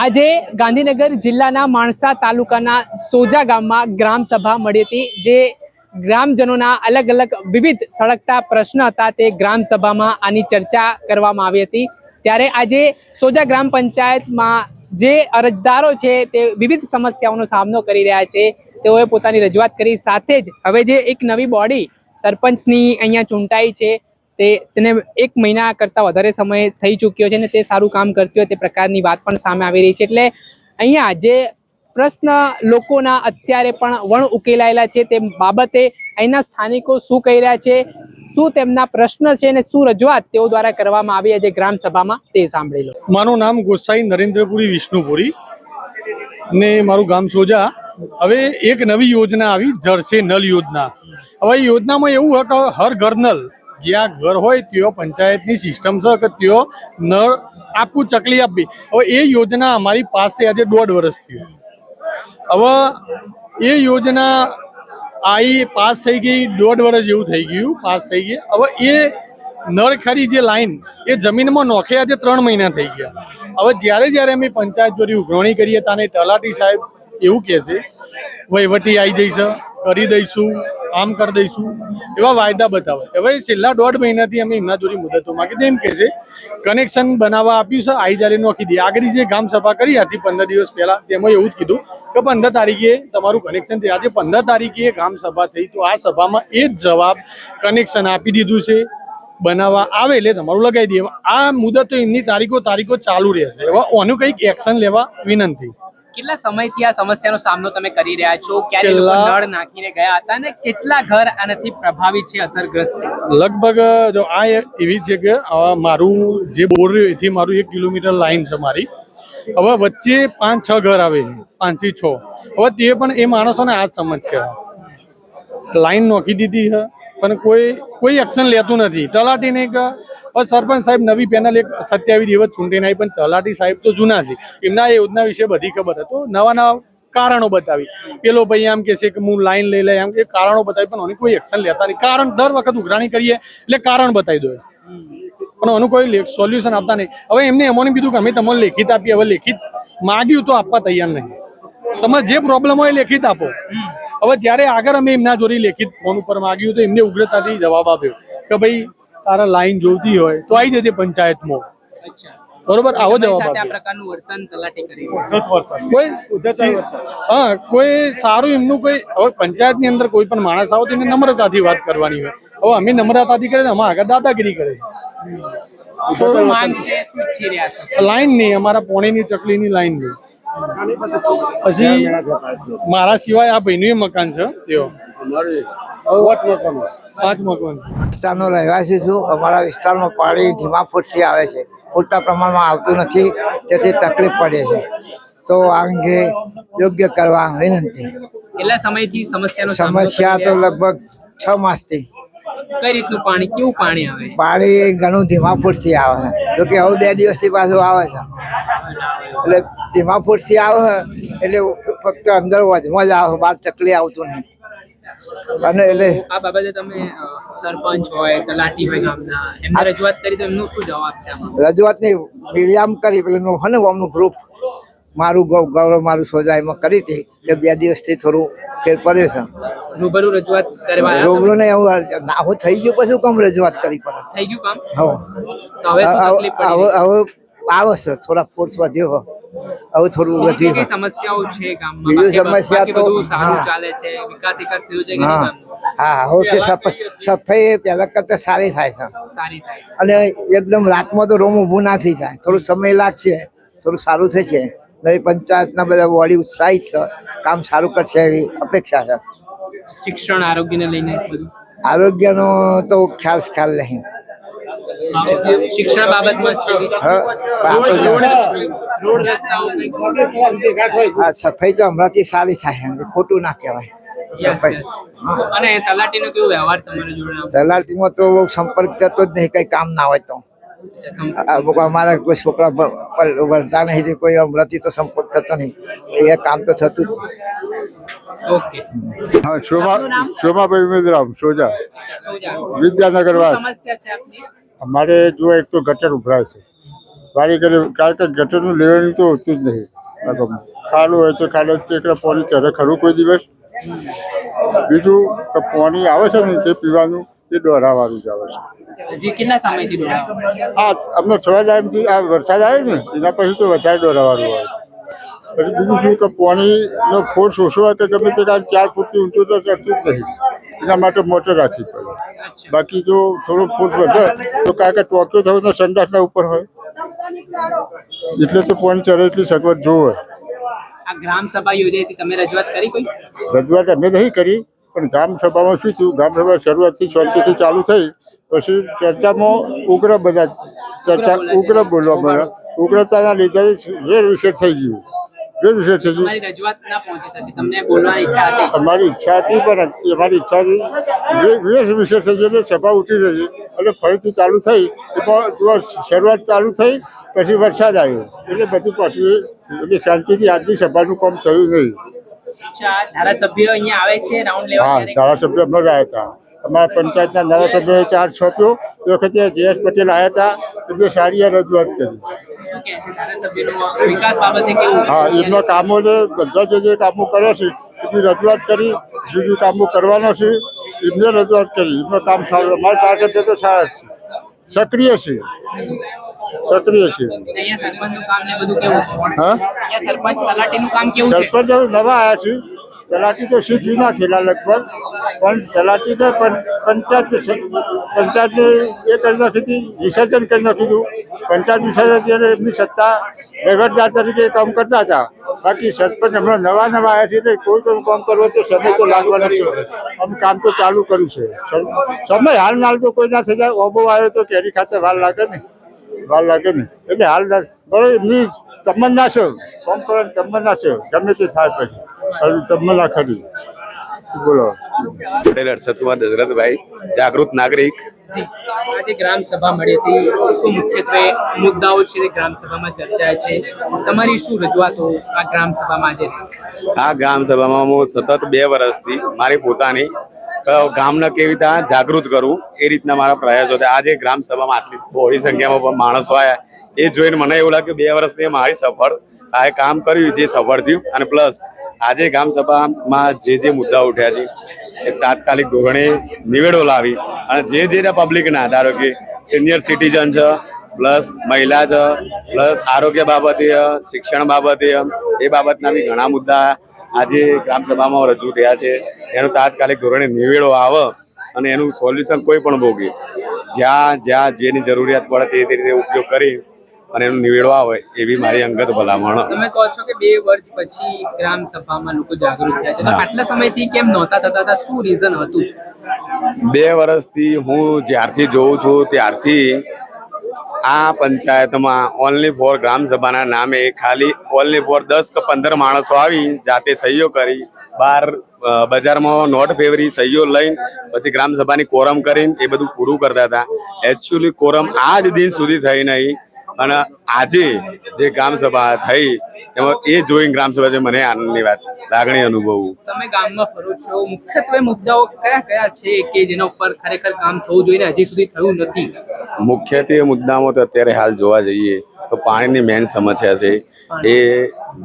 આજે ગાંધીનગર જિલ્લાના માણસા તાલુકાના સોજા ગામમાં ગ્રામ સભા મળી હતી, જે ગ્રામજનોના અલગ અલગ વિવિધ સળગતા પ્રશ્ન હતા તે ગ્રામ સભામાં આની ચર્ચા કરવામાં આવી હતી. ત્યારે આજે સોજા ગ્રામ પંચાયતમાં જે અરજદારો છે તે વિવિધ સમસ્યાઓનો સામનો કરી રહ્યા છે, તેઓએ પોતાની રજૂઆત કરી. સાથે જ હવે જે એક નવી બોડી સરપંચની અહીંયા ચૂંટાઈ છે તે તેને એક મહિના કરતાં વધારે સમય થઈ ચૂક્યો છે અને તે સારું કામ કરતી હોય તે પ્રકારની વાત પણ સામે આવી રહી છે. એટલે અહીંયા જે પ્રશ્ન લોકોના અત્યારે પણ વણ ઉકેલાયેલા છે તે બાબતે અહીંના સ્થાનિકો શું કહી રહ્યા છે, શું તેમના પ્રશ્ન છે અને શું રજૂઆત તેઓ દ્વારા કરવામાં આવી આજે ગ્રામસભામાં તે સાંભળી લો. મારું નામ ગોસાઈ નરેન્દ્રપુરી વિષ્ણુપુરી અને મારું ગામ સોજા. હવે એક નવી યોજના આવી જળસે નલ યોજના. હવે યોજનામાં એવું હતું હર ઘર નલ જ્યાં ઘર હોય ત્યાં પંચાયતની સિસ્ટમ છે કે ત્યાં નળ આખું ચકલી આપવી. હવે એ યોજના અમારી પાસે આજે દોઢ વર્ષ થયું. હવે એ યોજના આવી પાસ થઈ ગઈ દોઢ વર્ષ જેવું થઈ ગયું, પાસ થઈ ગઈ. હવે એ નળ ખરી જે લાઈન, એ જમીનમાં નોખે આજે ત્રણ મહિના થઈ ગયા. હવે જ્યારે જ્યારે અમે પંચાયત જોડી ઉઘરણી કરીએ, તાને તલાટી સાહેબ એવું કહે છે, વહીવટી આવી જઈશ, કરી દઈશું. આમ કરી દઈશું. એવા વાયદા બતાવે. હવે છેલ્લા દોઢ મહિનાથી અમે જોડી મુદતો માગી એમ કે છે, કનેક્શન બનાવવા આપ્યું છે, આઈ જારી નોખી દઈએ આગળ જે ગામ સભા કરી હતી પંદર દિવસ પહેલા, તેમાં એવું જ કીધું કે પંદર તારીખે તમારું કનેક્શન છે આજે પંદર તારીખે ગામ સભા થઈ. તો આ સભામાં એ જ જવાબ કનેક્શન આપી દીધું છે. બનાવવા આવે એટલે તમારું લગાવી દઈએ. આ મુદત એમની તારીખો તારીખો ચાલુ રહેશે. હવે આનું કંઈક એક્શન લેવા વિનંતી. કેટલા સમયથી આ સમસ્યાનો સામનો તમે કરી રહ્યા છો? ક્યારે લોકો નળ નાખીને ગયા હતા અને કેટલા ઘર આનાથી પ્રભાવિત છે અસરગ્રસ્ત છે? લગભગ જો આ એવી છે કે મારું જે બોર રહ્યું એથી મારું એક કિલોમીટર લાઈન છે મારી. હવે વચ્ચે પાંચ છ ઘર આવે છે પાંચથી છ. હવે તે પણ એ માણસોને આ જ છે. લાઈન નોખી દીધી છે. પણ કોઈ કોઈ એક્શન લેતું નથી. તલાટીને કે સરપંચ સાહેબ નવી પેનલ એક સત્યાવીસ દિવસ ચૂંટીને આવી, પણ તલાટી સાહેબ તો જૂના છે. એમના એ યોજના વિશે બધી ખબર હતો. નવા નવા કારણો બતાવી. પેલો ભાઈ આમ કે છે કે હું લાઈન લઈ લઈ, આમ એ કારણો બતાવી, પણ આની કોઈ એક્શન લેતા નહીં. કારણ દર વખત ઉઘરાણી કરીએ, એટલે કારણ બતાવી દો પણ એનું કોઈ સોલ્યુશન આપતા નહીં. હવે એમને એમોને કીધું કે અમે તમને લેખિત આપીએ. હવે લેખિત માગ્યું તો આપવા તૈયાર નહીં. તમારે જે પ્રોબ્લેમ હોય એ લેખિત આપો. હવે જ્યારે આગળ અમે એમના જોડે લેખિત ફોન ઉપર માગ્યું તો એમને ઉગ્રતાથી જવાબ આપ્યો કે ભાઈ તારા લાઈન જોઈતી હોય તો આવી જજે પંચાયતમાં. બરોબર? આવો જવાબ સાથે આ આપ્યો. પ્રકારનું વર્તન તલાટી કરી. રહ્યું છે. કોઈ હા કોઈ સારું એમનું કોઈ હવે પંચાયતની અંદર કોઈ પણ માણસ આવો તો એને નમ્રતાથી વાત કરવાની હોય. હવે અમે નમ્રતાથી કરે અમે આગળ દાદાગીરી કરે. લાઈન નહીં અમારા પોણીની ચકલીની લાઈન નહીં પછી મારા સિવાય આ ભાઈનું મકાન છે તેઓ. પાંચ મકાન વિસ્તારનો રહેવાસી છું. અમારા વિસ્તારમાં પાણી ધીમા ફૂટથી આવે છે. પૂરતા પ્રમાણમાં આવતું નથી. તેથી તકલીફ પડે છે. તો આ અંગે યોગ્ય કરવા વિનંતી. કેટલા સમયથી સમસ્યાનો સમસ્યા તો લગભગ છ માસથી. કઈ રીતનું પાણી કેવું પાણી આવે? પાણી ઘણું ધીમા ફૂટથી આવે છે. જોકે હવે બે દિવસથી પાછું આવે છે. એટલે ધીમા ફૂટથી આવે એટલે ફક્ત અંદર વધમાં જ આવે બહાર ચકલી આવતું નહીં. અને એટલે આ બાબતે તમે સરપંચ હોય તલાટી હોય ગામના એમને રજૂઆત કરી તો એમનો શું જવાબ છે આમાં? નહીં મીડિયામાં કરી પેલું હોય ને અમનું ગ્રુપ મારું ગૌરવ મારું સોજા એમાં કરી હતી કે બે દિવસથી થોડું ફેર પડે છે. રૂબરૂ રજૂઆત કરવા રૂબરૂ ને એવું ના હું થઈ ગયું પછી કમ રજૂઆત કરી પડે. થઈ ગયું કામ? હવે? હવે આવે છે થોડા ફોર્સ વધ્યો હો. હવે થોડું વધી સમસ્યાઓ છે ગામમાં? બીજું સમસ્યા તો- સારું. ચાલે છે વિકાસ વિકાસ થયો છે હા. હા હવે છે સફાઈ પહેલા કરતા સારી થાય છે. સારી થાય અને એકદમ રાતમાં તો રોમ ઊભું ના થઈ જાય. થોડું સમય લાગશે થોડું સારું થશે. નવી પંચાયતના બધા વડી ઉત્સાહિત છે. કામ સારું કરશે એવી અપેક્ષા છે. શિક્ષણ આરોગ્યને લઈને બધું? આરોગ્યનો તો ખ્યાલ ખ્યાલ નહીં. શિક્ષણ બાબતમાં હા, સફાઈ તો હમણાંથી સારી થાય ખોટું ના કહેવાય. અને તલાટીનો કેવો વ્યવહાર તમારી જોડે તલાટીમાં તો સંપર્ક થતો જ નહીં કઈ કામ ના હોય તો. અમારા કોઈ છોકરા ભણતા નહીં કોઈ હમણાંથી તો સંપર્ક થતો નહીં. એ કામ તો થતું જ. ઓકે. હા શોભા શોભાભાઈ ઉમેદરામ સોજા. વિદ્યાનગર વાસ. સમસ્યા છે આપની? અમારે જો એક તો ગટર ઉભરાય છે. વારી કરી કારણ કે ગટરનું લેવલ તો હોતું જ નહીં. ખાલું હોય તો ખાલી જ એકલા પાણી ચડે ખરું કોઈ દિવસ? બીજું કે પાણી આવે છે ને તે પીવાનું એ દોરાવાનું જ આવે છે. હજી કેટલા સમયથી દોડાવો આ અમને છ ટાઈમથી આ વરસાદ આવે ને એના પછી તો વધારે દોરાવાનું આવે પછી બીજું શું કે પાણીનો ફોર્સ ઓછો હોય કે ગમે તે કારણ ચાર ફૂટથી ઊંચું તો ચડતું જ નહીં. એના માટે મોટર રાખવી પડે. બાકી જો થોડો ફૂટ વધે તો કારણ કે ટોક્યો થયો તો સંડાસના ઉપર હોય. એટલે તો પોઈન્ટ ચડે એટલી સગવડ જોવે. ગ્રામ સભા યોજાઈ હતી તમે રજૂઆત કરી કોઈ? રજૂઆત અમે નહીં કરી પણ ગ્રામ સભામાં શું થયું? ગ્રામ સભા શરૂઆતથી સ્વચ્છથી ચાલુ થઈ પછી ચર્ચામાં ઉગ્ર બધા ચર્ચા ઉગ્ર બોલવા મળ્યા. ઉગ્રતાના લીધે વેર વિશે થઈ ગયું. વેર છે તમારી રજૂઆત ના પહોંચી શકી તમને બોલવાની ઈચ્છા હતી. અમારી ઈચ્છા હતી પણ અમારી ઈચ્છા હતી વિદેશ વિશે એટલે સભા ઉઠી થઈ એટલે ફરીથી ચાલુ થઈ શરૂઆત ચાલુ થઈ પછી વરસાદ આવ્યો. એટલે બધું પાછું એટલે શાંતિથી આજની સભાનું કામ થયું નહીં. ધારાસભ્યો અહીંયા આવે છે રાઉન્ડ લેવા હા? ધારાસભ્ય હમણાં જ આવ્યા હતા. અમારા પંચાયતના નવા સભ્યોએ ચાર્જ સોંપ્યો. એ વખતે જયેશ પટેલ આવ્યા હતા. એમને સારી આ રજૂઆત કરી. હા એમના કામોને બધા જે જે કામો કરે છે એમની રજૂઆત કરી જે જે કામો કરવાના છે એમને રજૂઆત કરી. એમનું કામ સારું અમારા ધારાસભ્ય તો સારા જ છે. સક્રિય છે. સક્રિય છે. કામ બધું સરપંચ કામ નવા આવ્યા છે. તલાટી તો સીટ જૂના થયેલા લગભગ. પણ તલાટી તો પંચાયત પંચાયતને એ કરી નાખી વિસર્જન કરી હતું પંચાયત વિસર્જન એટલે એમની સત્તા વહીવટદાર તરીકે કામ કરતા હતા. બાકી સરપંચ હમણાં નવા નવા આવ્યા છે એટલે કોઈ પણ કામ કરવો તો સમય તો લાગવાનો છે. આમ કામ તો ચાલુ કર્યું છે. સમ- સમય હાલ નાલ તો કોઈ ના થઈ જાય ઓબો આવ્યો તો કેરી ખાતે વાર લાગે ને. વાર લાગે ને. એટલે હાલ બરાબર, એમની તમન્ના છે. કામ કરવાની તમન્ના છે. ગમે તે થાય પછી. હવે ખરી બોલો. પટેલ હર્ષદકુમાર દશરથભાઈ જાગૃત નાગરિક. આજે ગ્રામ સભા મળી હતી. શું મુખ્યત્વે મુદ્દાઓ છે ગ્રામ સભામાં ચર્ચા છે. તમારી શું રજૂઆતો આ ગ્રામ સભામાં આજે આ ગ્રામ સભામાં હું સતત બે વર્ષથી મારી પોતાની ગામના કેવી રીતે જાગૃત કરવું એ રીતના મારા પ્રયાસો હતા આજે ગ્રામ સભામાં આટલી બહોળી સંખ્યામાં પણ માણસો આવ્યા એ જોઈને મને એવું લાગ્યું બે વર્ષથી મારી સફળ આ કામ કર્યું જે સફળ થયું. અને પ્લસ આજે ગામ સભામાં જે જે મુદ્દા ઉઠ્યા છે એ તાત્કાલિક ધોરણે નિવેડો લાવી અને જે જે પબ્લિકના ધારો કે સિનિયર સિટીઝન છે પ્લસ મહિલા છે પ્લસ આરોગ્ય બાબતે, શિક્ષણ બાબતે, એ બાબતના બી ઘણા મુદ્દા આજે ગ્રામ સભામાં રજૂ થયા છે. એનો તાત્કાલિક ધોરણે નિવેડો આવે અને એનું સોલ્યુશન કોઈ પણ ભોગે. જ્યાં જ્યાં જેની જરૂરિયાત પડે તે રીતે ઉપયોગ કરી અને એનું નિવેડવા આવે એવી મારી અંગત ભલામણ. તમે કહો છો કે બે વર્ષ પછી ગ્રામ સભામાં લોકો જાગૃત થયા છે. આટલા સમયથી કેમ નહોતા થતા? હતા શું રીઝન હતું? બે વર્ષથી હું જ્યારથી જોઉં છું ત્યારથી આ પંચાયતમાં ઓનલી ફોર ગ્રામ સભાના નામે ખાલી ઓનલી ફોર દસ કે પંદર માણસો આવી જાતે સહીઓ કરી બહાર બજારમાં નોટ ફેવરી સહીઓ લઈને પછી ગ્રામ સભાની કોરમ કરીને એ બધું પૂરું કરતા હતા. એકચ્યુઅલી કોરમ આજ દિન સુધી થઈ નહીં. અને આજે જે ગ્રામસભા થઈ એમાં એ જોઈને ગ્રામ સભા મને આનંદની વાત લાગણી અનુભવું. તમે ગામમાં ફરો છો. મુખ્યત્વે મુદ્દાઓ કયા કયા છે કે જેના ઉપર ખરેખર કામ થવું જોઈએ હજી સુધી થયું નથી? મુખ્યત્વે મુદ્દામાં તો અત્યારે હાલ જોવા જઈએ તો પાણીની મેન સમસ્યા છે. એ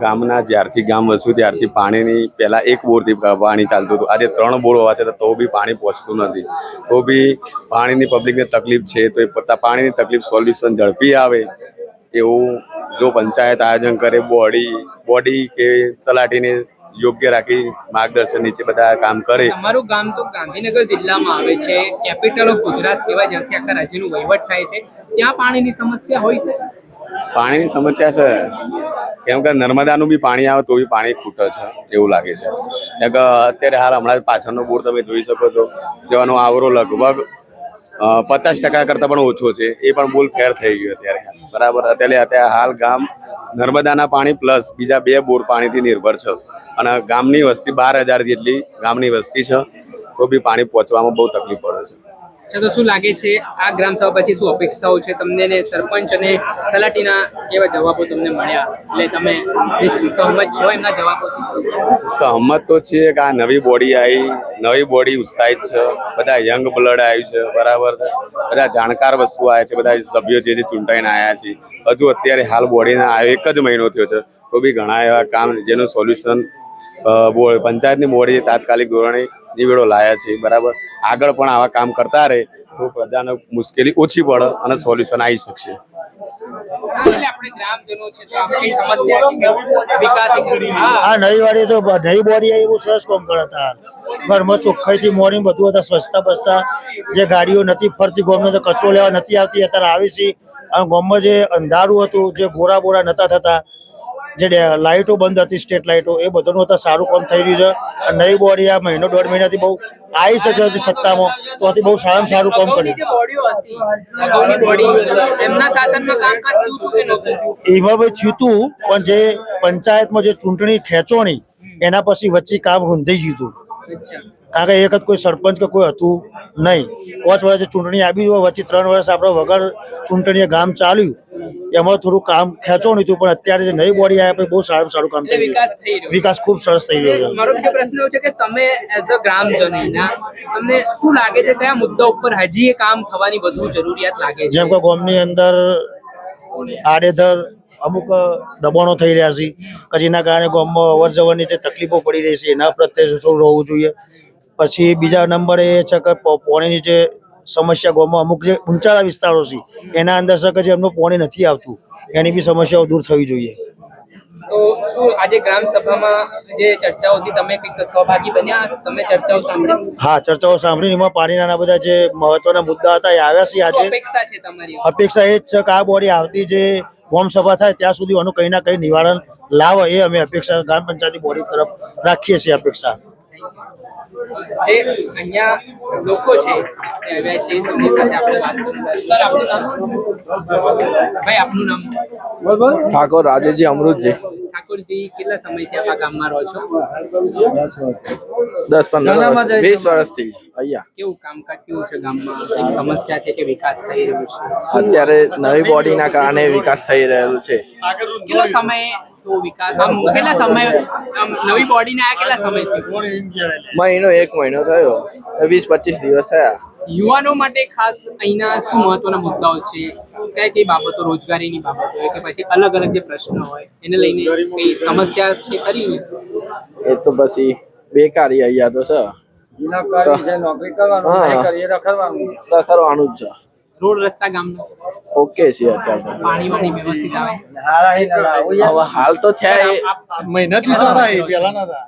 ગામના જ્યારથી ગામ વસ્યું ત્યારથી પાણીની પહેલાં એક બોરથી પાણી ચાલતું હતું. આજે ત્રણ બોર હોવા છતાં તો બી પાણી પહોંચતું નથી. તો બી પાણીની પબ્લિકને તકલીફ છે તો એ પતા પાણીની તકલીફ સોલ્યુશન ઝડપી આવે એવું જો પંચાયત આયોજન કરે બોડી બોડી કે તલાટીને યોગ્ય રાખી માર્ગદર્શન નીચે બધા કામ કરે. અમારું ગામ તો ગાંધીનગર જિલ્લામાં આવે છે. કેપિટલ ઓફ ગુજરાત કહેવાય જ્યાંથી આખા રાજ્યનું વહીવટ થાય છે. ત્યાં પાણીની સમસ્યા હોય છે? પાણીની સમસ્યા છે. કેમ કે નર્મદાનું બી પાણી આવે તો બી પાણી ખૂટે છે એવું લાગે છે. અત્યારે હાલ હમણાં પાછળનો બોર તમે જોઈ શકો છો. જેવાનો આવરો લગભગ પચાસ ટકા કરતાં પણ ઓછો છે. એ પણ બોલ ફેર થઈ ગયો અત્યારે. બરાબર? અત્યારે અત્યારે હાલ ગામ નર્મદાના પાણી પ્લસ બીજા બે બોર પાણીથી નિર્ભર છે. અને ગામની વસ્તી બાર હજાર જેટલી ગામની વસ્તી છે. તો બી પાણી પહોંચવામાં બહુ તકલીફ પડે છે. અચ્છા, તો શું લાગે છે આ ગ્રામ સભા પછી શું અપેક્ષાઓ છે તમને ને સરપંચ અને તલાટીના કેવા જવાબો તમને મળ્યા? એટલે તમે સહમત છો એમના જવાબો? સહમત તો છે કે આ નવી બોડી આવી, નવી બોડી ઉત્સાહિત છે, બધા યંગ બ્લડ આવ્યું છે, બરાબર છે. બધા જાણકાર વસ્તુ આવ્યા છે, બધા સભ્યો જે ચૂંટાઈને આવ્યા છે. હજુ અત્યારે હાલ બોડીને આવ્યો, એક જ મહિનો થયો છે, તો બી ઘણા એવા કામ જેનું સોલ્યુશન પંચાયતની બોડી તાત્કાલિક ધોરણે નિવેડો લાયા છે બરાબર? આગળ પણ આવા કામ કરતા રહે તો પ્રજાને મુશ્કેલી ઓછી પડે અને સોલ્યુશન આવી શકશે. એટલે આપણે ગ્રામજનો છે તો હા. નવી તો બોડી આવી સરસ કામ કરે હતા. ઘરમાં ચોખ્ખાઈથી મોર્નિંગ બધું હતા સ્વચ્છતા બચતા જે ગાડીઓ નથી ફરતી ગોમને તો કચરો લેવા નથી આવતી અત્યારે આવી છે અને ગામમાં જે અંધારું હતું જે ગોરા બોરા નતા થતા જે લાઇટો બંધ હતી સ્ટેટ લાઇટો એ બધાનું અત્યારે સારું કામ થઈ રહ્યું છે. અને નવી બોડી આ મહિનો દોઢ મહિનાથી બહુ આવી છે હતી સત્તામાં તો હતી બહુ સારામાં સારું કામ કર્યું? એમાં ભાઈ થયું હતું પણ જે પંચાયતમાં જે ચૂંટણી ખેંચોણી એના પછી વચ્ચે કામ રૂંધાઈ ગયું હતું. કારણ કે એક જ કોઈ સરપંચ કે કોઈ હતું નહીં. પાંચ વર્ષ ચૂંટણી આવી હોય વચ્ચે ત્રણ વર્ષ આપણે વગર ચૂંટણીએ ગામ ચાલ્યું. એમાં થોડું કામ ખેંચો નહીં હતું પણ અત્યારે જે નવી બોડી આવ્યા આપણે બહુ સારું સારું કામ થઈ વિકાસ રહ્યું વિકાસ ખૂબ સરસ થઈ રહ્યો છે. મારો બીજો પ્રશ્ન એવો છે કે તમે એઝ અ ગ્રામજનોના તમને શું લાગે છે કયા મુદ્દા ઉપર હજી એ કામ થવાની વધુ જરૂરિયાત લાગે છે? જેમ કે ગામની અંદર આડેધર અમુક દબાણો થઈ રહ્યા છે. કે જેના કારણે ગામમાં અવર જવરની જે તકલીફો પડી રહી છે એના પ્રત્યે થોડું રહેવું જોઈએ. પછી બીજા નંબરે એ છે કે પાણીની જે સમસ્યા ગામમાં અમુક જે ઊંચાળા વિસ્તારો છે એના અંદર છે કે જે એમનું પાણી નથી આવતું એની બી સમસ્યાઓ દૂર થવી જોઈએ. તો શું આજે ગ્રામ સભામાં જે ચર્ચાઓ હતી તમે કંઈક સહભાગી બન્યા? તમે ચર્ચાઓ સાંભળી? હા ચર્ચાઓ સાંભળીને એમાં પાણીના ના બધા જે મહત્વના મુદ્દા હતા એ આવ્યા છે આજે. અપેક્ષા છે તમારી? અપેક્ષા એ જ છે કે આ બોડી આવતી જે ગ્રામ સભા થાય ત્યાં સુધી આનું કંઈ ના કંઈ નિવારણ લાવે એ અમે અપેક્ષા ગ્રામ પંચાયતી બોડી તરફ રાખીએ છીએ અપેક્ષા. જે અહીંયા લોકો છે તે આવ્યા છે તેમની સાથે આપણે વાત કરીશું સર આપનું નામ? ભાઈ આપનું નામ? ઠાકોર રાજેજી અમૃતજી. ઠાકોરજી કેટલા સમયથી આપણા ગામમાં રહો છો? દસ પંદર વીસ વર્ષથી અહીંયા. કેવું કામકાજ કેવું છે ગામમાં? સમસ્યા છે કે વિકાસ થઈ રહ્યો છે? અત્યારે નવી બોડીના કારણે વિકાસ થઈ રહેલો છે. કેટલો સમય તો વિકાસ આમ કેટલા સમય આમ નવી બોડીને આયા કેટલા સમયથી મહિનો એક મહિનો થયો. વીસ પચીસ દિવસ થયા. યુવાનો માટે ખાસ અહીંના શું મહત્વના મુદ્દાઓ છે? કઈ કઈ બાબતો રોજગારીની બાબતો હોય કે પછી અલગ અલગ જે પ્રશ્નો હોય એને લઈને કઈ સમસ્યા છે ખરી? એ તો પછી બેકારી અહીંયા તો છે. કરવાનું રખડવાનું જ છે. રોડ રસ્તા ગામનો. ઓકે છે અત્યારે. પાણી વાણી વ્યવસ્થિત આવે. હવે હાલ તો છે મહેનત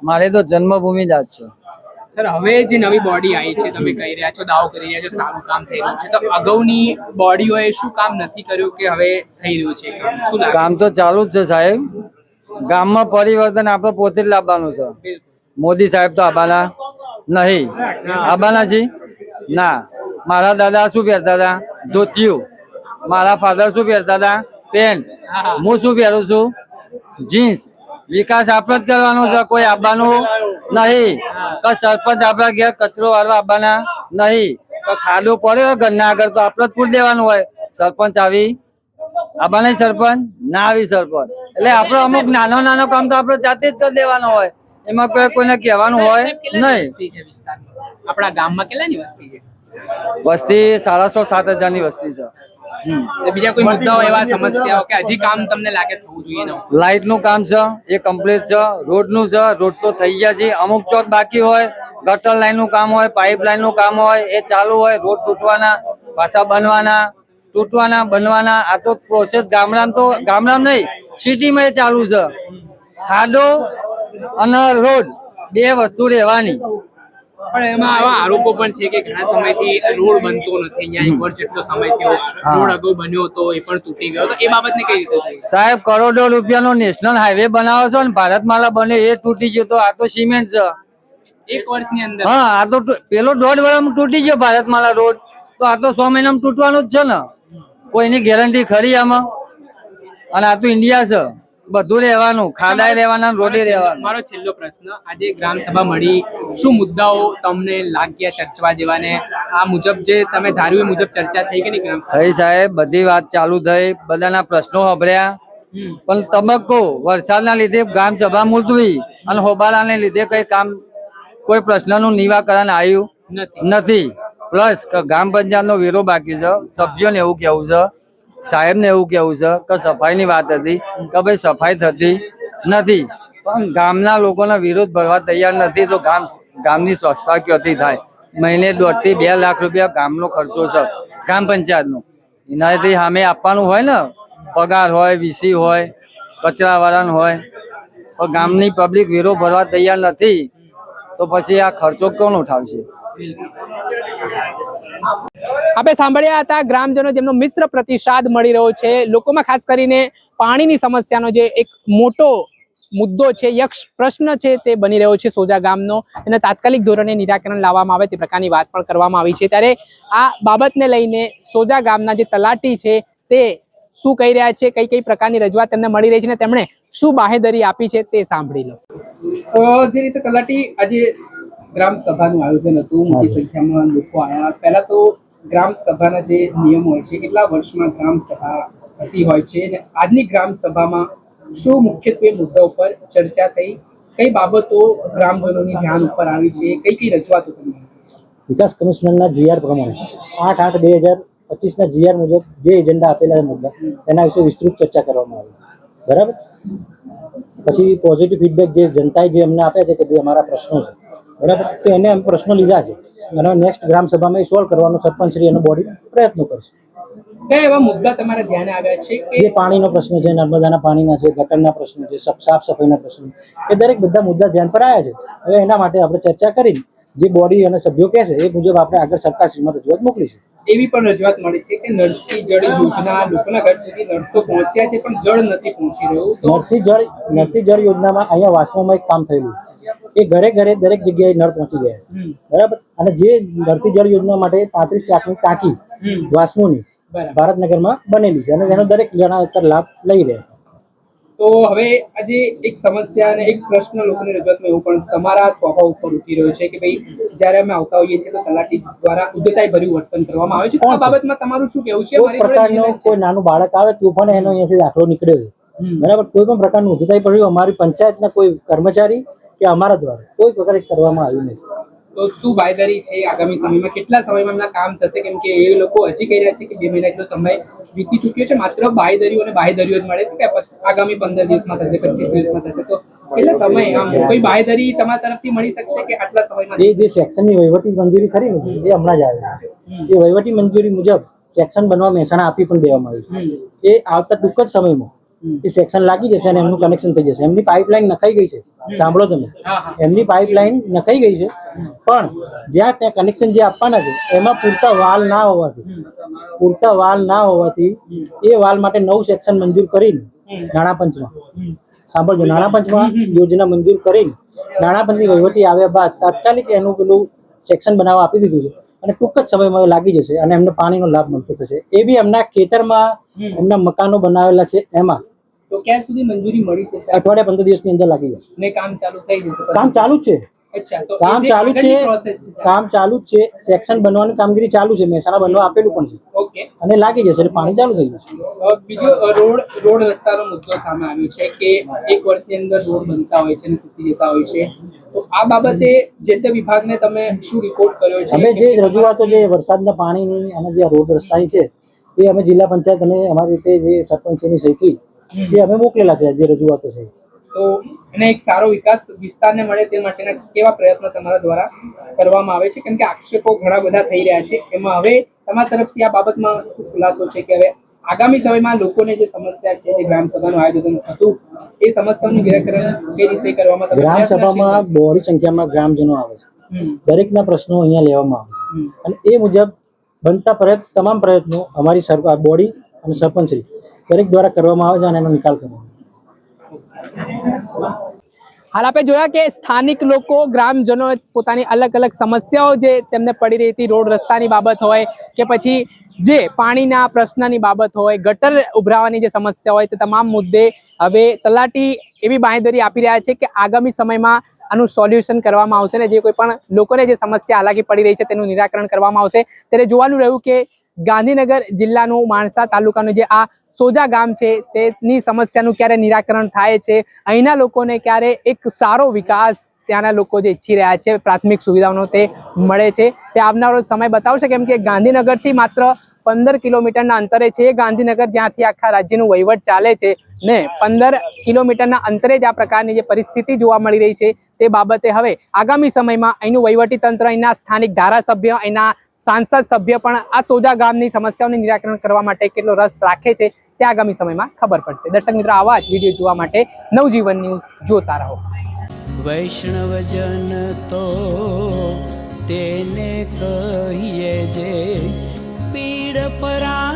મારે તો જન્મભૂમિ જ છે. સર હવે જે નવી બોડી આવી છે તમે કહી રહ્યા છો દાવો કરી રહ્યા છો સારું કામ થઈ રહ્યું છે. તો અગાઉની બોડીઓએ શું કામ નથી કર્યું કે હવે થઈ રહ્યું છે શું કામ તો ચાલુ જ છે સાહેબ. ગામમાં પરિવર્તન આપણે પોતે જ લાવવાનું છે. મોદી સાહેબ તો આબાના નહીં. આબાના છે ના. મારા દાદા શું પહેરતા હતા? ધોતિયું. મારા ફાધર શું પહેરતા હતા? પેન્ટ. હું શું પહેરું છું? જીન્સ. વિકાસ, આપણે જ કરવાનો છે. કોઈ આવવાનું નહીં. કે સરપંચ આપણા ઘેર કચરો વાળવા આવવાના નહીં. તો ખાડો પડ્યો ઘરના આગળ તો આપણે જ પૂર દેવાનું હોય. સરપંચ આવી. આબા નહીં સરપંચ? ના આવી સરપંચ. એટલે આપણે અમુક નાનો નાનો કામ તો આપણે જાતે જ કરી દેવાનો હોય. એમાં કોઈ કોઈને કહેવાનું હોય નહીં. આપણા ગામમાં કેટલાની વસ્તી છે? વસ્તી સાડાસો સાત હજારની વસ્તી છે. લાઈટ બીજા કોઈ મુદ્દાઓ એવા સમસ્યાઓ કે હજી કામ તમને લાગે થવું જોઈએ લાઇટનું કામ છે એ કમ્પ્લીટ છે રોડનું છે રોડ તો થઈ ગયા છે. અમુક ચોક બાકી હોય ગટર લાઈનનું કામ હોય પાઇપ લાઈનનું કામ હોય એ ચાલુ હોય રોડ તૂટવાના પાછા બનવાના તૂટવાના બનવાના. આ તો પ્રોસેસ ગામડામાં તો ગામડામાં નહીં સિટીમાં એ ચાલુ છે. ખાડો અને રોડ બે વસ્તુ રહેવાની. પણ એમાં આવા આરોપો પણ છે કે ઘણા સમયથી રોડ બનતો નથી. અહીંયા એક વર્ષ જેટલો સમય થયો રોડ અગાઉ બન્યો હતો એ પણ તૂટી ગયો. તો એ બાબતને કઈ રીતે સાહેબ કરોડો રૂપિયાનો નેશનલ હાઈવે બનાવો છો ને ભારતમાલા બને એ તૂટી ગયો. તો આ તો સિમેન્ટ છે. એક વર્ષની અંદર. હા આ તો પેલો દોઢ વર્ષમાં તૂટી ગયો ભારતમાલા રોડ. તો આ તો સો મહિનામાં તૂટવાનું જ છે ને. કોઈની ગેરંટી ખરી આમાં? અને આ તો ઇન્ડિયા છે. બધું રહેવાનું ખાડા રહેવાના રોડે રહેવાનું. મારો છેલ્લો પ્રશ્ન આજે ગ્રામ સભા મળી. શું મુદ્દાઓ તમને લાગ્યા ચર્ચવા જેવા ને આ મુજબ જે તમે ધાર્યું એ મુજબ ચર્ચા થઈ કે નહીં ગ્રામ થઈ સાહેબ બધી વાત ચાલુ થઈ બધાના પ્રશ્નો સાંભળ્યા. પણ તબક્કો વરસાદના લીધે ગામ સભા મુલતવી અને હોબાળાને લીધે કઈ કામ કોઈ પ્રશ્નનું નિવાકરણ આવ્યું નથી. પ્લસ ગામ પંચાયતનો વેરો બાકી છે સભ્યોને એવું કેવું છે સાહેબને એવું કેવું છે કે સફાઈની વાત હતી કે ભાઈ સફાઈ થતી નથી. પણ ગામના લોકોના વિરોધ ભરવા તૈયાર નથી તો ગામ ગામની સ્વચ્છતા ક્યોથી થાય? મહિને દોઢથી બે લાખ રૂપિયા ગામનો ખર્ચો છે ગ્રામ પંચાયતનો. એનાથી સામે આપવાનું હોય ને, પગાર હોય, વીસી હોય, કચરાવાળાનું હોય. તો ગામની પબ્લિક વિરોધ ભરવા તૈયાર નથી, તો પછી આ ખર્ચો કોણ ઉઠાવશે? આપણે સાંભળ્યા હતા ગ્રામજનો જેમનો મિશ્ર પ્રતિસાદ મળી રહ્યો છે. લોકોમાં ખાસ કરીને પાણીની સમસ્યાનો જે એક મોટો મુદ્દો છે, યક્ષ પ્રશ્ન છે તે બની રહ્યો છે સોજા ગામનો. અને તાત્કાલિક ધોરણે નિરાકરણ લાવવામાં આવે તે પ્રકારની વાત પણ કરવામાં આવી છે. ત્યારે આ બાબતને લઈને સોજા ગામના જે તલાટી છે તે શું કહી રહ્યા છે, કઈ કઈ પ્રકારની રજૂઆત તેમને મળી રહી છે ને તેમણે શું બાહેધરી આપી છે તે સાંભળી લો. જે રીતે તલાટી આજે ગ્રામ સભાનું આયોજન હતું. મોટી સંખ્યામાં લોકો આવ્યા પહેલા તો ગ્રામ સભાના જે નિયમ હોય છે કેટલા વર્ષમાં ગ્રામ સભા થતી હોય છે અને આજની ગ્રામ સભામાં શું મુખ્યત્વે મુદ્દા ઉપર ચર્ચા થઈ? કઈ બાબતો ગ્રામજનોની ધ્યાન ઉપર આવી છે? કઈ કઈ રજૂઆતો તમને વિકાસ કમિશનરના જીઆર પ્રમાણે આઠ આઠ બે હજાર પચીસના જીઆર મુજબ જે એજન્ડા આપેલા છે મુદ્દા એના વિશે વિસ્તૃત ચર્ચા કરવામાં આવી છે. બરાબર? પછી પોઝિટિવ ફીડબેક જે જનતાએ જે અમને આપ્યા છે કે ભાઈ અમારા પ્રશ્નો છે. બરાબર? તો એને અમે પ્રશ્નો લીધા છે. અને નેક્સ્ટ ગ્રામ સભામાં એ સોલ્વ કરવાનો સરપંચશ્રી અને બોડી પ્રયત્નો કરશે. કયા એવા મુદ્દા તમારા ધ્યાને આવ્યા છે કે જે પાણીનો પ્રશ્ન છે નર્મદાના પાણીના છે ગટરના પ્રશ્નો છે સફ- સાફ સફાઈના પ્રશ્નો એ દરેક બધા મુદ્દા ધ્યાન પર આવ્યા છે. હવે એના માટે આપણે ચર્ચા કરી જે બોડી અને સભ્યો કહેશે એ મુજબ આપણે આગળ સરકારશ્રીમાં રજૂઆત મોકલીશું. એવી પણ રજૂઆત મળી છે કે નળથી જળ યોજના લોકોના ઘર સુધી નળ તો પહોંચ્યા છે પણ જળ નથી પહોંચી રહ્યું. નળથી જળ નળથી જળ યોજનામાં અહીંયા વાસ્મોમાં એક કામ થયેલું એ ઘરે ઘરે દરેક જગ્યાએ નળ પહોંચી ગયા બરાબર? અને જે નળથી જળ યોજના માટે પાંત્રીસ લાખની ટાંકી વાસ્મોની ભારતનગરમાં બનેલી છે અને એનો દરેક જણા અત્યારે લાભ લઈ રહ્યા તો હવે આજે એક સમસ્યા અને એક પ્રશ્ન લોકોને રજૂઆતમાં એવું પણ તમારા સ્વભાવ ઉપર ઉઠી રહ્યો છે કે ભાઈ જ્યારે અમે આવતા હોઈએ છીએ તો તલાટી દ્વારા ઉદ્ધતાઈ ભર્યું વર્તન કરવામાં આવે છે. આ બાબતમાં તમારું શું કેવું છે? કોઈ પ્રકારનો કોઈ નાનું બાળક આવે તો પણ એનો અહીંયાથી દાખલો નીકળ્યો છે. બરાબર? કોઈ પણ પ્રકારનું ઉદ્ધતાઈ ભર્યું અમારી પંચાયતના કોઈ કર્મચારી કે અમારા દ્વારા કોઈ પ્રકારે કરવામાં આવ્યું નહીં તો શું બાયદારી છે આગામી સમયમાં? કેટલા સમયમાં એમના કામ થશે? કેમ કે એ લોકો હજી કહી રહ્યા છે કે બે મહિના એટલો સમય વીતી ચૂક્યો છે. માત્ર બાયદરીઓ અને બાયદરીઓ જ મળે. છે કે આગામી પંદર દિવસમાં થશે પચીસ દિવસમાં થશે? તો કેટલા સમય આમ કોઈ બાયદરી તમારા તરફથી મળી શકશે કે આટલા સમયમાં? એ જે સેક્શનની વહીવટી મંજૂરી ખરી એ હમણાં જ આવી એ વહીવટી મંજૂરી મુજબ સેક્શન બનવા મહેસાણા આપી પણ દેવામાં આવ્યું એ આવતા ટૂંક જ સમયમાં એ સેક્શન લાગી જશે અને એમનું કનેક્શન થઈ જશે. એમની પાઇપલાઇન નખાઈ ગઈ છે. સાંભળો તમે. એમની પાઇપલાઇન નખાઈ ગઈ છે. પણ જ્યાં ત્યાં કનેક્શન જે આપવાના છે એમાં પૂરતા વાલ ના હોવાથી પૂરતા વાલ ના હોવાથી એ વાલ માટે નવું સેક્શન મંજૂર કરીને નાણાપંચમાં સાંભળજો નાણાં પંચમાં યોજના મંજૂર કરીને નાણાં પંચની વહીવટી આવ્યા બાદ તાત્કાલિક એનું પેલું સેક્શન બનાવવા આપી દીધું છે. અને ટૂંક જ સમયમાં લાગી જશે અને એમને પાણીનો લાભ મળતો થશે. એ બી એમના ખેતરમાં એમના મકાનો બનાવેલા છે એમાં. તો ક્યાં સુધી મંજૂરી મળી જશે? અઠવાડિયા પંદર દિવસની અંદર લાગી જશે. કામ ચાલુ થઈ જશે? કામ ચાલુ જ છે. કામ ચાલુ જ છે કામ ચાલુ જ છે સેક્શન બનવાની કામગીરી ચાલુ છે મહેસાણા બનવા આપેલું પણ છે. ઓકે. અને લાગી જશે એટલે પાણી ચાલુ થઈ જશે. બીજો રોડ રોડ રસ્તાનો મુદ્દો સામે આવ્યો છે કે એક વર્ષની અંદર રોડ બનતા હોય છે અને તૂટી જતા હોય છે. તો આ બાબતે જે તે વિભાગને તમે શું રિપોર્ટ કર્યો છે? અમે જે રજૂઆતો જે વરસાદના પાણીની અને જે રોડ રસ્તાની છે એ અમે જિલ્લા પંચાયત અને અમારી રીતે જે સરપંચની સહીથી એ અમે મોકલેલા છે જે રજૂઆતો છે. તો એને એક સારો વિકાસ વિસ્તારને મળે તે માટેના કેવા પ્રયત્નો તમારા દ્વારા કરવામાં આવે છે? કેમ કે આક્ષેપો ઘણા બધા થઈ રહ્યા છે. એમાં હવે તમારા તરફથી આ બાબતમાં શું ખુલાસો છે કે હવે આગામી સમયમાં લોકોને જે સમસ્યા છે જે ગ્રામ સભાનું આયોજન હતું એ સમસ્યાનું નિરાકરણ કઈ રીતે કરવામાં તમે ગ્રામ સભામાં બહોળી સંખ્યામાં ગ્રામજનો આવે છે. દરેકના પ્રશ્નો અહીંયા લેવામાં આવે છે. અને એ મુજબ બનતા પ્રયત્ન તમામ પ્રયત્નો અમારી સરકાર બોડી અને સરપંચશ્રી દરેક દ્વારા કરવામાં આવે છે અને એનો નિકાલ કરવામાં આવે હાલ આપણે જોયા કે સ્થાનિક લોકો, ગ્રામજનો પોતાની અલગ અલગ સમસ્યાઓ જે તેમને પડી રહી હતી, રોડ રસ્તાની બાબત હોય કે પછી જે પાણીના પ્રશ્નની બાબત હોય, ગટર ઉભરાવાની જે સમસ્યા હોય, તે તમામ મુદ્દે હવે તલાટી એવી બાંહેધરી આપી રહ્યા છે કે આગામી સમયમાં આનું સોલ્યુશન કરવામાં આવશે ને જે કોઈ પણ લોકોને જે સમસ્યા હાલાકી પડી રહી છે તેનું નિરાકરણ કરવામાં આવશે. ત્યારે જોવાનું રહ્યું કે ગાંધીનગર જિલ્લાનું માણસા તાલુકાનું જે આ સોજા ગામ છે, તેની સમસ્યાનું ક્યારે નિરાકરણ થાય છે, અહીંના લોકોને ક્યારે એક સારો વિકાસ ત્યાંના લોકો જે ઈચ્છી રહ્યા છે, પ્રાથમિક સુવિધાઓનો તે મળે છે. તે આવનારો સમય બતાવશે, કેમ કે ગાંધીનગરથી માત્ર પંદર કિલોમીટરના અંતરે છે એ ગાંધીનગર, જ્યાંથી આખા રાજ્યનું વહીવટ ચાલે છે. ને પંદર કિલોમીટરના અંતરે જ આ પ્રકારની જે પરિસ્થિતિ જોવા મળી રહી છે તે બાબતે હવે આગામી સમયમાં અહીંનું તંત્ર, અહીંના સ્થાનિક ધારાસભ્ય, અહીંના સાંસદ સભ્ય પણ આ સોજા ગામની સમસ્યાઓનું નિરાકરણ કરવા માટે કેટલો રસ રાખે છે તે આગામી સમયમાં ખબર પડશે. દર્શક મિત્રો, આવા જ વીડિયો જોવા માટે નવજીવન ન્યૂઝ જોતા રહો. વૈષ્ણવજન તો તેને કહીએ જે પીડ પરા